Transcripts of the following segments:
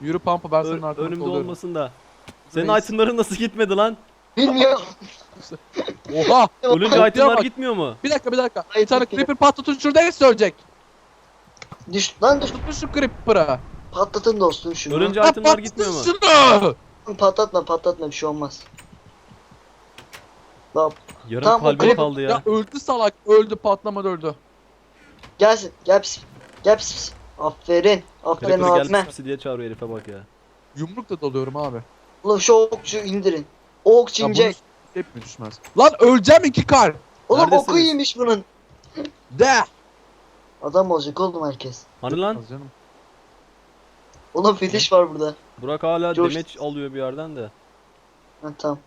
Yürü pampa ben senin Ö- arkana önümde oluyorum. olmasın da. Senin Reis. itemların nasıl gitmedi lan? Bilmiyorum. Oha! Ölünce itemlar bak. gitmiyor mu? Bir dakika bir dakika. Hayır, Bir tane gitmiyor. creeper patlatın şurada ölecek. Düş lan düş. Tutmuş şu creeper'ı. Patlatın dostum şunu. Ölünce Ha, itemlar gitmiyor mu? patlatın şunu! Patlatma patlatma bir şey olmaz. Lan Yarım Tamam, o kalbim creeper- kaldı ya. Ya öldü salak öldü patlamadı öldü. gelsin gel pis. Gel pis pis. Aferin. Aferin Creeper abime. gel pisi diye çağırıyor herife bak ya. Yumruk da dalıyorum abi. Ulan şu okçu indirin. O okçu Ya hep mi düşmez? Lan öleceğim iki kar. Oğlum oku Neredesiniz? iyiymiş bunun. De. Adam olacak oğlum herkes. Hani lan? Az canım. Oğlum fetiş var burada. Burak hala Coş- demeç alıyor bir yerden de. Ha tamam.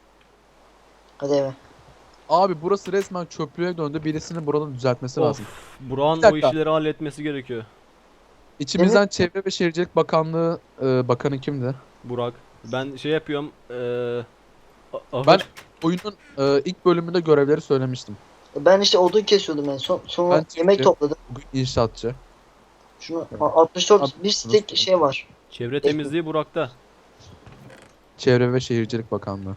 Hadi eve. Abi burası resmen çöplüğe döndü. Birisinin buranın düzeltmesi Of. lazım. Burak'ın Bir o dakika. işleri halletmesi gerekiyor. İçimizden Çevre ve Şehircilik Bakanlığı e, bakanı kimdi? Burak. Ben şey yapıyorum. Eee... ahır. Ben- Oyunun e, ilk bölümünde görevleri söylemiştim. Ben işte odun kesiyordum en son. Sonra Ben yemek çünkü- topladım. Bugün inşaatçı. Şunu a- 64 bir dört. şey var. Çevre temizliği Burak'ta. Çevre ve Şehircilik Bakanlığı.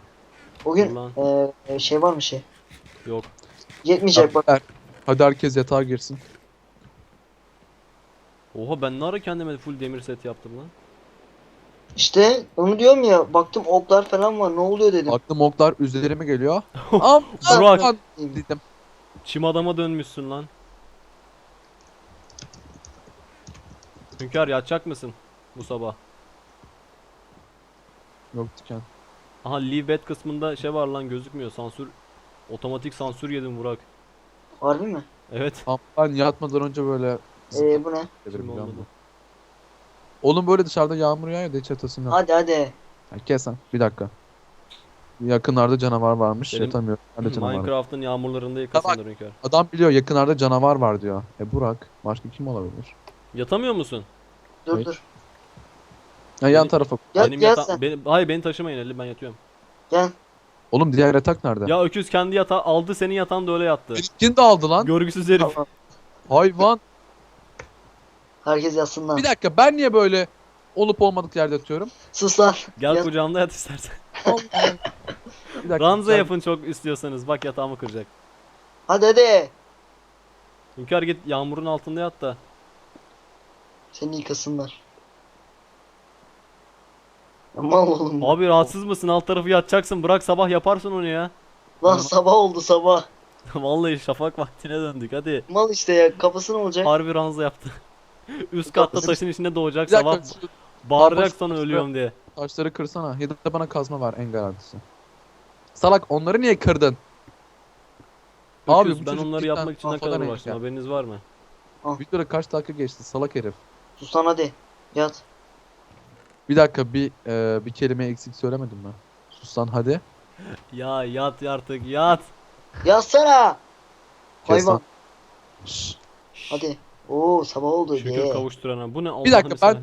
O gün Ulan. eee, şey var mı şey? Yok. Yetmeyecek bak. Hadi, hadi herkes yatağa girsin. Oha ben ne ara kendime full demir set yaptım lan. İşte onu diyorum ya baktım oklar falan var ne oluyor dedim. Aklım oklar üzerime geliyor. Am Burak. Aman dedim. Çim adama dönmüşsün lan. Hünkar yatacak mısın bu sabah? Yok diken. Aha leave bed kısmında şey var lan gözükmüyor sansür. Otomatik sansür yedim Burak. Harbi mi? Evet. Am ben yatmadan önce böyle Eee bu ne? olmadı. musun? Oğlum böyle dışarıda yağmur yağıyor da hiç yok. Hadi hadi. Ha, kes lan bir dakika. Yakınlarda canavar varmış Benim yatamıyorum. Ben de canavar. var. Minecraft'ın yağmurlarında yıkasınlar Hünkar. Adam biliyor yakınlarda canavar var diyor. E Burak başka kim olabilir? Yatamıyor musun? Dur Hayır. dur. Ya yan Benim- tarafa. Yat Benim yata- sen. Beni, hayır beni taşımayın Ali ben yatıyorum. Gel. Oğlum diğer yatak nerede? Ya öküz kendi yatağı aldı senin yatağın da öyle yattı. Benimkini de aldı lan. Görgüsüz herif. Tamam. Hayvan. Herkes yatsın lan. Bir dakika ben niye böyle olup olmadık yerde yatıyorum? Sus lan. Gel Yat. kucağımda yat istersen. Bir dakika. Ranza sen- yapın çok istiyorsanız. Bak yatağımı kıracak. Hadi hadi. Hünkar git yağmurun altında yat da. Seni yıkasınlar. Aman oğlum. Abi rahatsız mısın? Alt tarafı yatacaksın. Bırak sabah yaparsın onu ya. Lan sabah oldu sabah. Vallahi şafak vaktine döndük hadi. Mal işte ya kafası ne olacak? Harbi ranza yaptı. Üst katta taşın içinde doğacak Bir dakika sabah. şu Bağıracak sana ölüyorum diye. taşları kırsana. Ya da bana kazma var en garantisi. Salak onları niye kırdın? Abi, Öküz, bu ben çocuk onları cidden yapmak için ne kafadan kadar herif uğraştım ya. haberiniz var mı? Videoda kaç dakika geçti salak herif. Sus lan hadi. Yat. Bir dakika bir e, bir kelime eksik söylemedim ben. Sus lan hadi. Ya yat artık yat. Yatsana. Kes Hayvan. Şşş. Hadi. Oo sabah oldu Şükür diye. kavuşturana. Bu ne Allah'ını Bir dakika, ben-.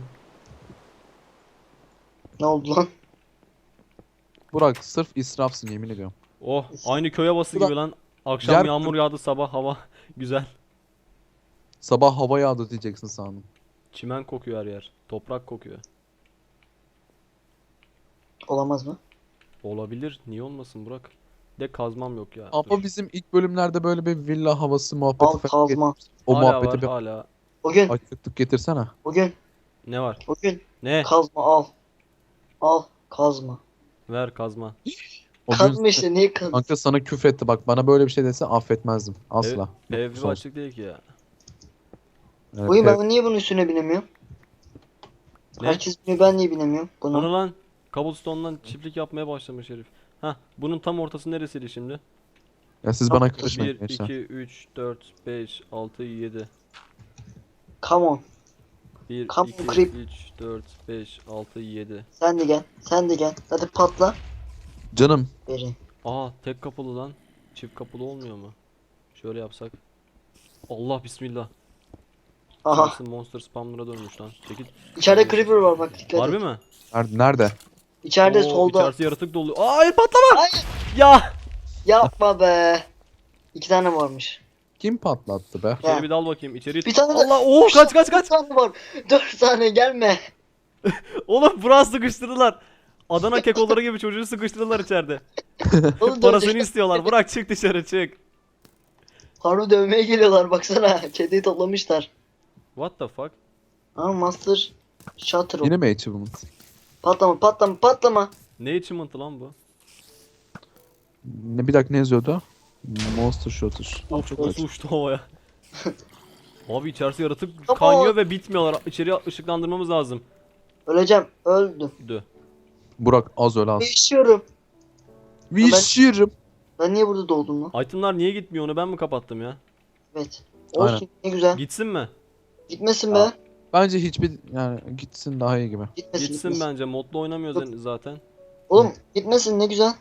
Ne oldu lan? Burak sırf israfsın yemin ediyorum. Oh aynı köy havası Ulan, gibi lan. Akşam yer- yağmur yağdı sabah hava güzel. Sabah hava yağdı diyeceksin sandım. Çimen kokuyor her yer. Toprak kokuyor. Olamaz mı? Olabilir. Niye olmasın Burak? De kazmam yok ya. Ama Dur. bizim ilk bölümlerde böyle bir villa havası muhabbeti Al falan kazma. getir- O hala muhabbeti var bir hala. Bugün. açıklık getirsene. Bugün. Ne var? Bugün. Ne? Kazma al. Al. Kazma. Ver kazma. O gün Kazma işte niye kazma? kanka sana küfretti bak bana böyle bir şey dese affetmezdim. Asla. Ev Kusura açık değil ki ya. Evet, evet. ben niye bunun üstüne binemiyorum? Ne? Herkes biniyor ben niye binemiyorum? Bunu. Onu lan cobblestone'dan çiftlik yapmaya başlamış herif. Hah bunun tam ortası neresiydi şimdi? Ya siz bana 1, karışmayın 2, gençler. 3, 4, 5, 6, 7. Come on. 1, Come 2, creep. 3, 4, 5, 6, 7. Sen de gel. Sen de gel. Hadi patla. Canım Verin. Aa tek kapılı lan. Çift kapılı olmuyor mu? Şöyle yapsak. Allah bismillah. Aha. Burası monster spamlara dönmüş lan. Çekil. İçeride creeper var bak dikkat Harbi et. mi? nerede? nerede? İçeride Oo, solda. İçerisi yaratık dolu. Aa hayır patlama. Hayır. Ya. Yapma be. İki tane varmış. Kim patlattı be? İçeri bir dal bakayım. İçeri. Bir tane Allah oh kaç kaç kaç. Bir tane var. Dört tane gelme. Oğlum Burak'ı sıkıştırdılar. Adana kekoları gibi çocuğu sıkıştırdılar içeride. Oğlum Parasını istiyorlar. Burak çık dışarı çık. Harbi dövmeye geliyorlar baksana. Kediyi toplamışlar. What the fuck? Ha Master Shutter. Yine mi achievement? Patlama patlama patlama. Ne achievement'ı lan bu? Ne bir dakika ne yazıyordu? Monster Shooter. Of Çok nasıl uçtu havaya. Abi içerisi yaratık Ama- kaynıyor ve bitmiyorlar. İçeriye ışıklandırmamız lazım. Öleceğim. Öldüm. Dö. Burak az öyle az. Yaşıyorum. Vişirim. Ben niye burada doğdum lan? Itemlar niye gitmiyor onu ben mi kapattım ya? Evet. Olsun Aynen. ne güzel. Gitsin mi? Gitmesin be. Bence hiçbir yani gitsin daha iyi gibi. Gitmesin, Gitsin gitmesin. bence. Modlu oynamıyoruz zaten. Oğlum gitmesin ne güzel.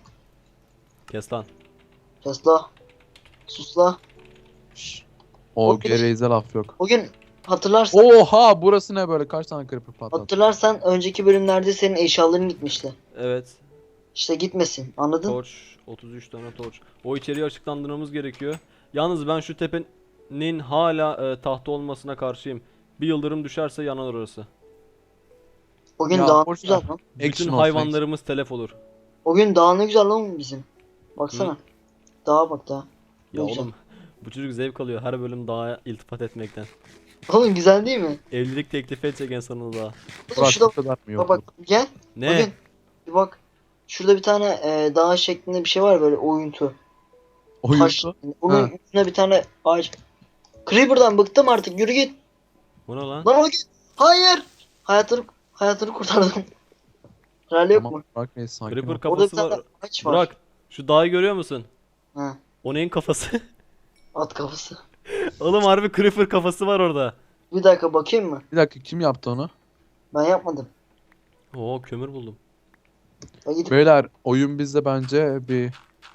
Kes lan. Tesla. Sus la. Şşş. O O bir- gereğize laf yok. O gün hatırlarsan, Oha burası ne böyle kaç tane creeper patladı. hatırlarsan önceki bölümlerde senin eşyaların gitmişti. Evet. İşte gitmesin. Anladın? Torch. 33 tane torch. O içeriği ışıklandırmamız gerekiyor. Yalnız ben şu tepenin hala e, tahta olmasına karşıyım. Bir yıldırım düşerse yanar orası. O gün Ya, daha boş güzel ver. lan. Bütün Action hayvanlarımız telef olur. O gün daha ne güzel lan bizim. Baksana. Hı. Dağa bak dağa. Ya Ne güzel. oğlum bu çocuk zevk alıyor her bölüm dağa iltifat etmekten. Oğlum güzel değil mi? Evlilik teklifi edecek en sonunda dağa. Oğlum Burak şurada bu kadar mı bak, bak yok? gel. Ne? O gün bir bak. Şurada bir tane e, dağ şeklinde bir şey var böyle oyuntu. Taş. Oyuncu. Onun Ha. üstüne bir tane ağaç. Creeper'dan bıktım artık yürü git. Bu ne lan? Lan o gün. Hayır. Hayatını, hayatını kurtardım. Herhalde yok Tamam mu? Burak Bey sakin Creeper ol. Orada bir kafası tane var. ağaç var. Burak şu dağı görüyor musun? Ha, O neyin kafası? at kafası. Oğlum harbi Creeper kafası var orada. Bir dakika bakayım mı? Bir dakika kim yaptı onu? Ben yapmadım. Oo kömür buldum. Ben gidip Beyler oyun bizde bence bir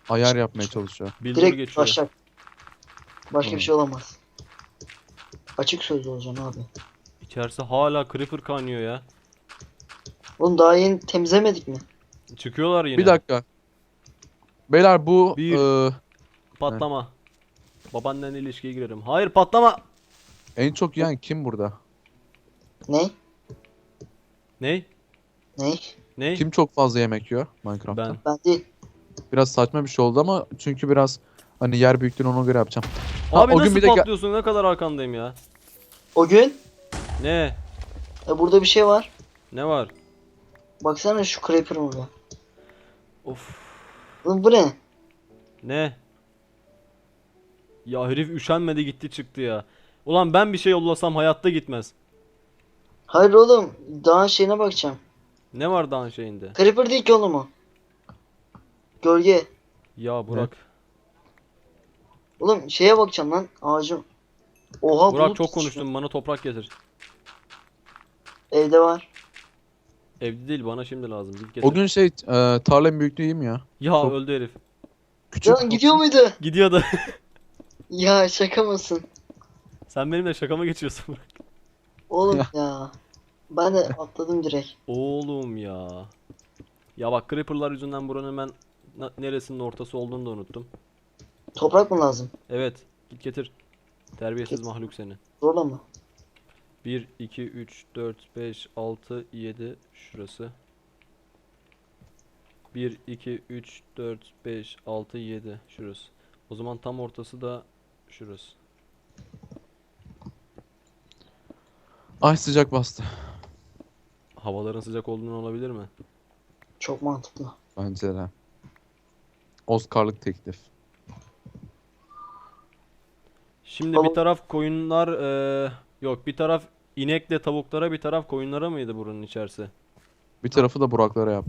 ayar yapmaya çalışıyor. Bildur direkt geçiyor. başlar. Başka Hmm. bir şey olamaz. Açık sözlü olacaksın abi. İçerisi hala Creeper kaynıyor ya. Oğlum daha yeni temizlemedik mi? Çıkıyorlar yine. Bir dakika. Beyler bu Bir- e, Patlama. Babaannenle ilişkiye girerim. Hayır patlama. en çok yiyen kim burada? Ne? Ne? Ne? Ne? Kim çok fazla yemek yiyor Minecraft'ta? Ben. Ben değil. Biraz saçma bir şey oldu ama çünkü biraz hani yer büyüklüğünü ona göre yapacağım. Abi o gün nasıl bir de ge- patlıyorsun? Ne kadar arkandayım ya. O gün Ne? e, burada bir şey var. Ne var? Baksana şu creeper burada. Of. Oğlum bu ne? Ne? Ya herif üşenmedi gitti çıktı ya. Ulan ben bir şey yollasam hayatta gitmez. Hayır oğlum. Dağın şeyine bakacağım. Ne var dağın şeyinde? Creeper değil ki oğlum o. Gölge. Ya Burak. Oğlum şeye bakacağım lan. Ağacım. Oha Burak bulut çok düşüyor. konuştun bana toprak getir. Evde var. Evde değil bana şimdi lazım. Git getir. O gün şey e, tarlanın büyüklüğü iyi mi ya? Ya çok- öldü herif. Küçük. Ya gidiyor muydu? Gidiyordu. Ya şaka mısın? Sen benimle şaka mı geçiyorsun Burak? Oğlum Ya. ya. Ben de atladım direkt. Oğlum ya. Ya bak Creeper'lar yüzünden buranın ben na- neresinin ortası olduğunu da unuttum. Toprak mı lazım? Evet. Git getir. Terbiyesiz mahluk seni. Zorla mı? 1, 2, 3, 4, 5, 6, 7 şurası. 1, 2, 3, 4, 5, 6, 7 şurası. O zaman tam ortası da şurası. Ay sıcak bastı. Havaların sıcak olduğundan olabilir mi? Çok mantıklı. Bence de. Oscar'lık teklif. Şimdi bir taraf koyunlar eee, yok bir taraf inekle tavuklara bir taraf koyunlara mıydı buranın içerisi? Bir tarafı da Buraklara yap.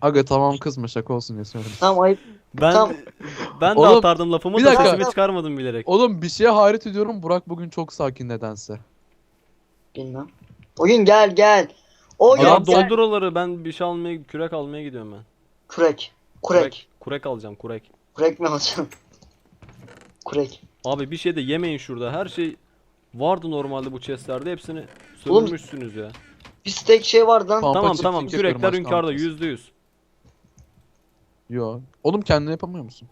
Aga tamam kızma şaka olsun diye söyledim. Tamam ayıp. Ben Tamam. ben de Oğlum, atardım lafımı bir da dakika. sesimi çıkarmadım bilerek. Oğlum bir şeye hayret ediyorum Burak bugün çok sakin nedense. Bilmem. O gün gel gel. O gün Ya Adam gel. doldur oraları ben bir şey almaya kürek almaya gidiyorum ben. Kurek. Kurek. Kurek alacağım kurek. Kurek mi alacaksın? Kurek. Abi bir şey de yemeyin şurada. Her şey vardı normalde bu chestlerde. Hepsini Oğlum- sömürmüşsünüz ya. Bir stek şey var lan. Tamam. Tamam tamam yapıyorum, kürekler yapacağız. yüzde yüz. Yo. Oğlum kendini yapamıyor musun?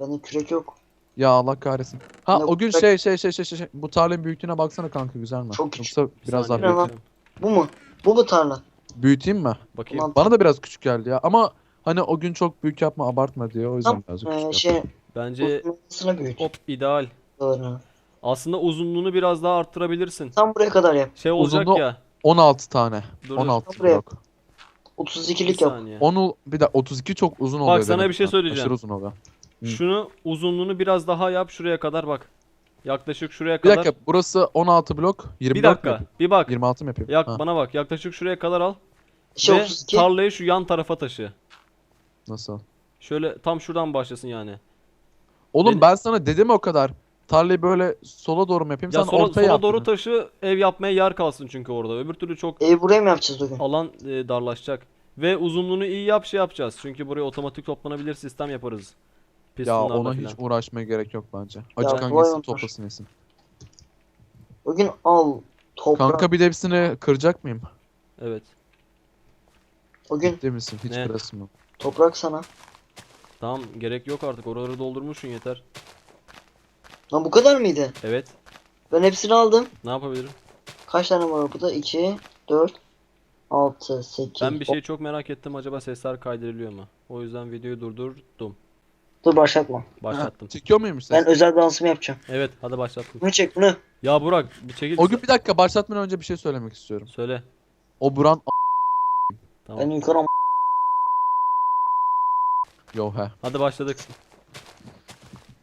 Bende kürek yok. Ya Allah kahretsin. Ha Ne o gün şey şey şey şey şey şey- bu tarlanın büyüklüğüne baksana kanka güzel mi? Çok küçük. Yoksa biraz daha Saniye büyük. Bu mu? Bu mu tarla? Büyüteyim mi? Bakayım. Bana da biraz küçük geldi ya ama hani o gün çok büyük yapma abartma diyor o yüzden Tam birazcık ee, küçük şey yaptım. Bence uzunluğuna hop ideal. Doğru. Aslında uzunluğunu biraz daha arttırabilirsin. Tam buraya kadar yap. Şey olacak Uzunluğu- ya. 16 tane. Dur, dur. 16 Buraya. blok. 32'lik Bir yap. saniye. Onu bir de 32 çok uzun oluyor. sana benim bir şey söyleyeceğim. Aşırı uzun oluyor. Hı. Şunu uzunluğunu biraz daha yap şuraya kadar bak. Yaklaşık şuraya Bir kadar. dakika burası 16 blok. 24 Bir dakika. yapayım? Bir bak. 26 mı yapayım? Yak Ha, bana bak. Yaklaşık şuraya kadar al. Şey ve 32. tarlayı şu yan tarafa taşı. nasıl? Şöyle tam şuradan başlasın yani. Oğlum ben sana dedim o kadar. Tarlayı böyle sola doğru mu yapayım? Ya Sen sola, ortaya sola yap doğru bunu. taşı ev yapmaya yer kalsın çünkü orada. Öbür türlü çok Evi buraya mı yapacağız o gün? alan e, darlaşacak. Ve uzunluğunu iyi yap şey yapacağız. Çünkü buraya otomatik toplanabilir sistem yaparız. Ya Pistonlarla ona filan. hiç uğraşmaya gerek yok bence. Acıkan kolay gitsin toplasın yesin. O gün al. Toprak. Kanka bir de hepsini kıracak mıyım? Evet. O gün Değil misin? Hiç Ne? kırasın mı? toprak sana. Tamam gerek yok artık. Oraları doldurmuşsun yeter. Lan bu kadar mıydı? Evet. Ben hepsini aldım. Ne yapabilirim? Kaç tane var burada? 2, 4, 6, 8. Ben bir şey çok merak ettim. Acaba sesler kaydediliyor mu? O yüzden videoyu durdurdum. Dur başlatma. Başlattım. Çekiyor muymuş Ben ses? özel dansımı yapacağım. Evet hadi başlattım. Bunu çek bunu. Ya Burak bir çekil. O gün bir dakika başlatmadan önce bir şey söylemek istiyorum. Söyle. O Buran Tamam. Ben yukarı Yo he. Hadi başladık.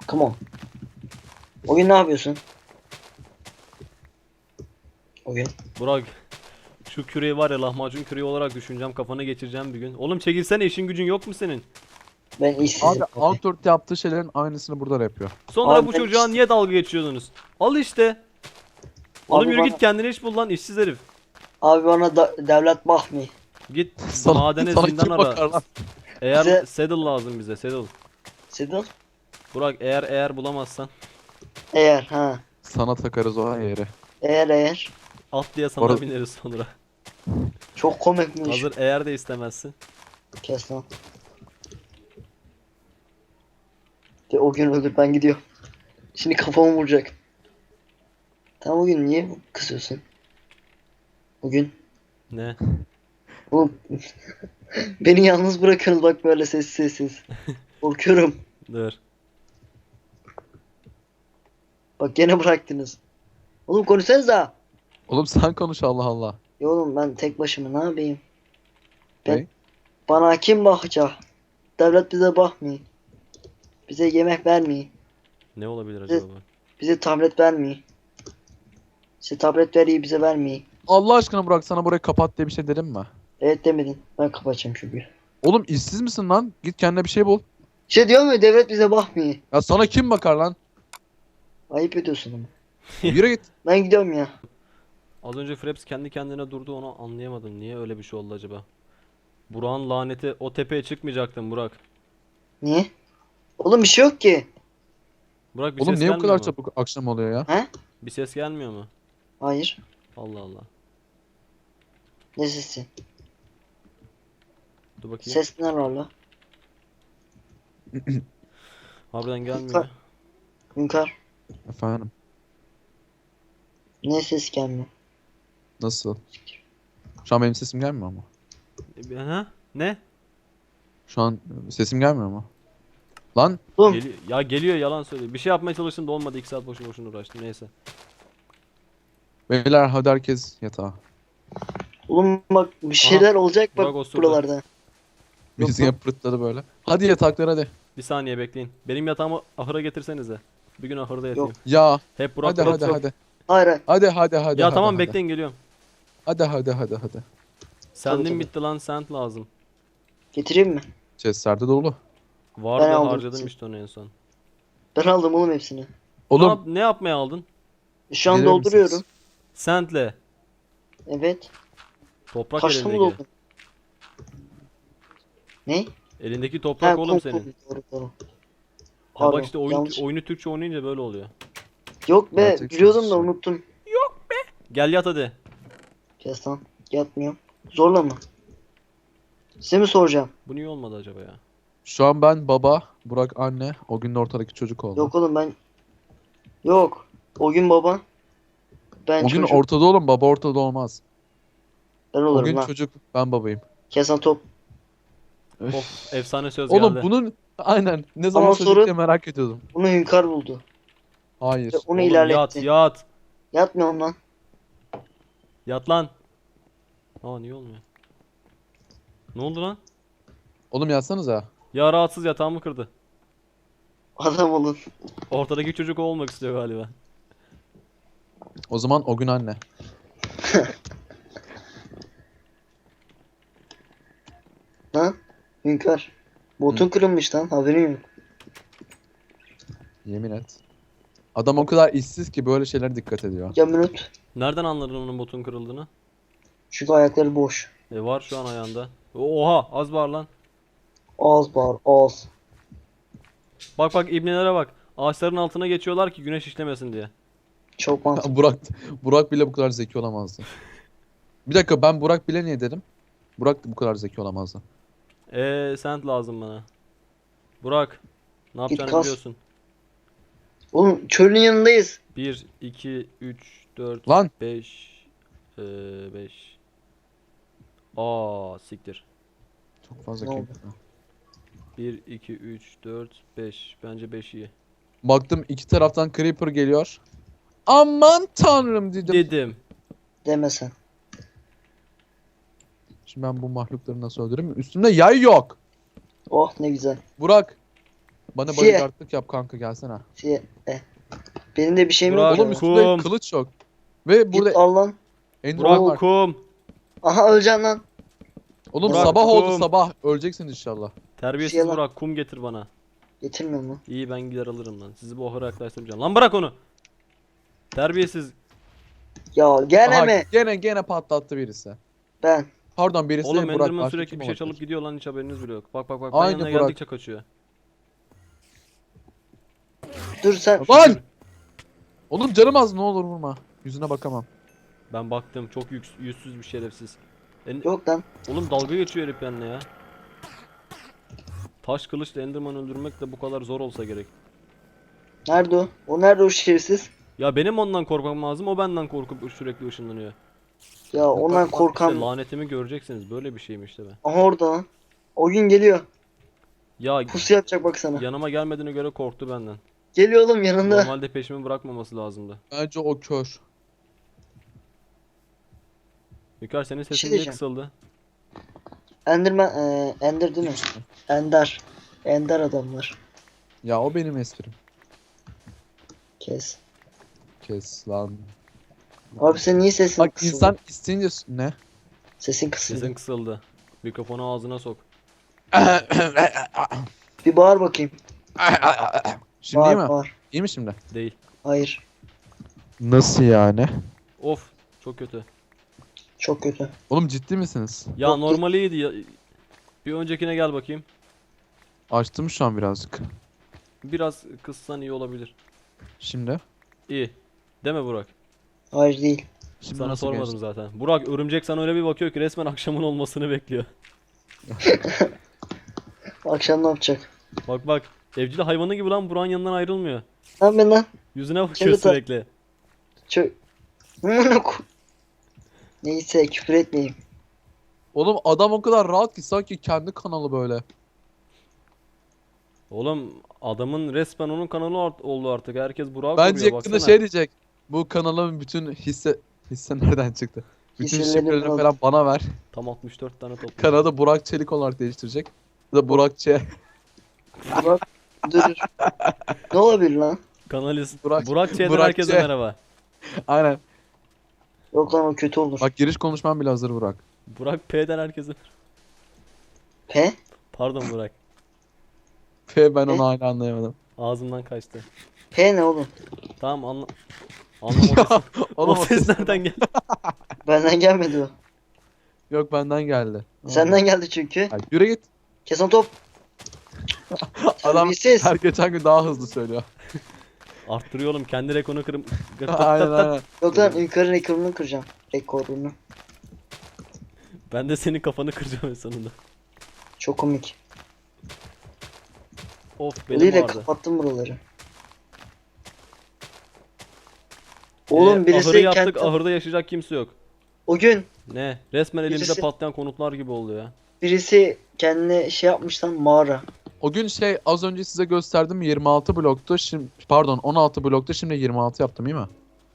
Come on. O gün ne yapıyorsun? O gün. Burak şu küreği var ya lahmacun küreği olarak düşüneceğim kafana geçireceğim bir gün. Oğlum çekilsene işin gücün yok mu senin? Ben işsizim. Abi Outdoor yaptığı şeylerin aynısını burada da yapıyor. Sonra Abi bu ben çocuğa iş- niye dalga geçiyordunuz? Al işte. Oğlum Abi yürü bana- git kendine iş bul lan işsiz herif. Abi bana da, devlet bakmıyor. Git madene zindan kim ara. lan? Eğer Bize- saddle lazım bize saddle. Sedil. Burak eğer eğer bulamazsan Eğer ha. Sana takarız o yere. Eğer eğer. at diye sana Orada- bineriz sonra. Çok komikmiş. Hazır eğer de istemezsin. Kes lan. De o gün öldür ben gidiyorum. Şimdi kafamı vuracak. Tamam o gün niye kızıyorsun? Bugün Ne? Oğlum beni yalnız bırakıyorsunuz bak böyle sessiz sessiz. Korkuyorum. Dur. Bak gene bıraktınız. Oğlum konuşsanıza. Oğlum sen konuş Allah Allah. Ya oğlum ben tek başıma ne yapayım? Ben, Ne? bana kim bakacak? Devlet bize bakmıyor. Bize yemek vermiyor. Ne olabilir acaba? Bize tablet vermiyor. Size tablet veriyor bize vermiyor. Allah aşkına Burak sana burayı kapat diye bir şey dedim mi? Evet demedin. Ben kapatacağım çünkü. Oğlum işsiz misin lan? Git kendine bir şey bul. Şey diyor mu devlet bize bakmıyor. Ya sana kim bakar lan? Ayıp ediyorsun ama. Yürü git. Ben gidiyorum ya. Az önce Fraps kendi kendine durdu onu anlayamadım. Niye öyle bir şey oldu acaba? Burak'ın laneti o tepeye çıkmayacaktın Burak. Niye? Oğlum bir şey yok ki. Burak bir Oğlum ses niye bu gelmiyor kadar mu? çabuk akşam oluyor ya? Bir ses gelmiyor mu? Hayır. Allah Allah. Ne sesi? Dur bakayım. Ses ne lan? Harbiden gelmiyor. Hünkar. Efendim. Ne ses gelmiyor? Nasıl? Şu an benim sesim gelmiyor mu? E, Ha? Ne? Şu an sesim gelmiyor mu? Lan Oğlum Geli- ya geliyor yalan söylüyor. Bir şey yapmaya çalıştım da olmadı. 2 saat boşu boşuna uğraştım. Neyse. beyler hadi herkes yatağa. Oğlum bak bir şeyler olacak Burak bak osurdu. buralarda. Biz Yok, yine pırtladı böyle. Hadi yataklara hadi. Bir saniye bekleyin. Benim yatağımı ahıra getirsenize. Bir gün ahırda yatayım. Ya Hep Burak hadi Burak, hadi hadi. Hayır hayır. Hadi hadi hadi. Ya hadi, tamam hadi. bekleyin geliyorum. Hadi hadi hadi hadi. Sendin tabii. bitti lan send lazım. Getireyim mi? Chestlerde dolu. Vardı Ben aldım harcadım işte onu en son. Ben aldım oğlum hepsini. Ne, Oğlum yap- ne yapmaya aldın? Şu an gelir misiniz? dolduruyorum. Sendle. Evet. Toprak Kaçta mı elindeki. doldun? Ne? Elindeki toprak oğlum kum, senin. kum. Doğru doğru. Pardon, bak işte oyun, yanlış. oyunu Türkçe oynayınca böyle oluyor. Yok be Gerçek biliyordum da sözcüsü. unuttum. Gel yat hadi. Kes lan. Yatmıyorum. Zorla mı? Size mi soracağım? Bu niye olmadı acaba ya? Şu an ben baba, Burak anne, o gün de ortadaki çocuk oldu. Yok oğlum ben. Yok. O gün baba. Ben o gün çocuk. ortada oğlum, baba ortada olmaz. ben O olurum gün lan. çocuk, ben babayım. Kesen top. Of efsane söz Oğlum geldi. bunun aynen ne zaman Ama sorun- diye merak ediyordum. Bunu hünkar buldu. Hayır. Onu Oğlum, ilerletti. Yat yat. Yatmıyorum lan. Yat lan. Aa niye olmuyor? Ne oldu lan? Oğlum yazsanıza. Ya rahatsız yatağımı kırdı. Adam olun. Ortadaki çocuk o olmak istiyor galiba. O zaman o gün anne. Lan. Hünkar. Botun kırılmış lan. Haberin yok. Yemin et. Adam o kadar işsiz ki böyle şeylere dikkat ediyor. Ya minut. Nereden anladın onun botun kırıldığını? Çünkü ayakları boş. E var şu an ayağında. Oha az bağır lan. Ağız bağır. Ağız. Bak bak ibnelere bak. Ağaçların altına geçiyorlar ki güneş işlemesin diye. Çok mantıklı. Burak Burak bile bu kadar zeki olamazdı. Bir dakika ben Burak bile niye dedim? Burak da bu kadar zeki olamazdı. Eee sent lazım bana. Burak. Ne yapacağını kas. biliyorsun. Oğlum çölün yanındayız. 1, 2, 3, 4, Lan 5. 5. Aa siktir. çok fazla Ne kim. oldu? 1, 2, 3, 4, 5. Bence 5 iyi. Baktım iki taraftan creeper geliyor. Aman tanrım dedim. Dedim. Demesen. Şimdi ben bu mahlukları nasıl öldürürüm? Üstümde yay yok. Oh ne güzel. Burak. Bana Şey- bodyguardlık yap kanka gelsene. Şey, eh. Benim de bir şeyim Burak, yok. Oğlum üstümde Kum. kılıç yok. Ve Git burada al lan. Enderman var. Burak kum. Aha öleceksin lan. Oğlum Burak, sabah oldu kum. sabah. Öleceksin inşallah. Terbiyesiz Şey lan. Burak kum getir bana. Getirmiyorum lan. İyi ben gider alırım lan. Sizi bu ahıra yaklaştırmayacağım. Lan bırak onu. Terbiyesiz. Ya gene Aha, mi? Gene gene patlattı birisi. Ben. Pardon birisi Oğlum Burak. Enderman başka sürekli kim bir şey olabilir? çalıp gidiyor lan hiç haberiniz bile yok. Bak bak bak ben Aynı yanına Burak. geldikçe kaçıyor. Dur sen. Lan! Oğlum canım az ne olur vurma. Yüzüne bakamam. Ben baktım çok yüks- yüzsüz bir şerefsiz. En- Yok lan. Oğlum dalga geçiyor herif benimle ya. Taş kılıçla Enderman öldürmek de bu kadar zor olsa gerek. Nerede o? O nerede o şerefsiz? Ya benim ondan korkmam lazım o benden korkup sürekli ışınlanıyor. Ya ondan İşte korkan. lanetimi göreceksiniz böyle bir şeymiş işte be. Aha orada lan. O gün geliyor. Ya Pusu yapacak baksana. yanıma gelmediğine göre korktu benden. Geliyor oğlum yanında. Normalde peşimi bırakmaması lazımdı. Bence o kör. Hükar senin sesin niye diyeceğim. kısıldı? Enderman, eee Ender değil mi? Ender. Ender adamlar. Ya o benim esprim. Kes. Kes lan. Abi sen niye sesin Bak kısıldı? insan isteyince ne? Sesin kısıldı. Sesin kısıldı. Mikrofonu ağzına sok. Bir bağır bakayım. Şimdi bağır iyi mi? bağır. İyi mi şimdi? Değil. Hayır. Nasıl yani? Of çok kötü. Çok kötü. Oğlum ciddi misiniz? Ya Yok, normaliydi ya. Bir öncekine gel bakayım. Açtım şu an birazcık. Biraz kıssan iyi olabilir. Şimdi. İyi. Deme Burak. Hayır değil. Şimdi Sana sormadım geçti? zaten. Burak örümcek sana öyle bir bakıyor ki resmen akşamın olmasını bekliyor. Akşam ne yapacak? Bak bak. Evcil hayvanı gibi lan Burak'ın yanından ayrılmıyor. Lan ben lan. Yüzüne bakıyor Çabuk sürekli. Çö... Neyse küfür etmeyeyim. Oğlum adam o kadar rahat ki sanki kendi kanalı böyle. Oğlum adamın resmen onun kanalı art- oldu artık. Herkes Burak'ı Bence koruyor yakında baksana. şey diyecek. Bu kanalın bütün hisse hisse nereden çıktı? Bütün Hisselerini şifrelerini falan bana ver. Tam 64 tane toplu. Kanalı Burak Çelik olarak değiştirecek. Ya da Burak Ç. Burak dur. dur. ne olabilir lan? Kanalist. Burak- Burak, Ç'den Burak herkese Ç. merhaba. Aynen. Yok lan o kötü olur. Bak giriş konuşmam bile hazır Burak. Burak P'den herkese. P? Pardon Burak. F ben onu hala anlayamadım. Ağzımdan kaçtı. P ne oğlum? Tamam anla. Anlamadım. Oğlum o ses nereden geldi? Benden gelmedi o. Yok benden geldi. Senden geldi çünkü. Ay, yürü git. Kesin top. Adam Terbiyesiz. her geçen gün daha hızlı söylüyor. Arttırıyor oğlum kendi rekorunu kırım. aynen aynen. Yok lan yukarı rekorunu kıracağım. Rekorunu. Ben de senin kafanı kıracağım en sonunda. Çok komik. Of Benim ile vardı. kapattım buraları. Oğlum Ee, birisi ahırı yaptık kendi... ahırda yaşayacak kimse yok. O gün Ne? Resmen elimizde Birisi- patlayan konutlar gibi oldu ya. birisi kendine şey yapmış lan mağara. O gün şey az önce size gösterdim 26 bloktu. Şimdi pardon 16 bloktu. Şimdi 26 yaptım iyi mi?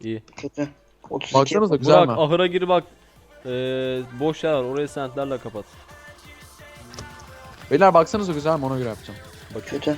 İyi. Kötü. 32 Baksanıza güzel Burak mi? ahıra gir bak. Ee, boş yer var. Orayı sentlerle kapat. Beyler baksanıza güzel mi ona göre yapacağım. Kötü.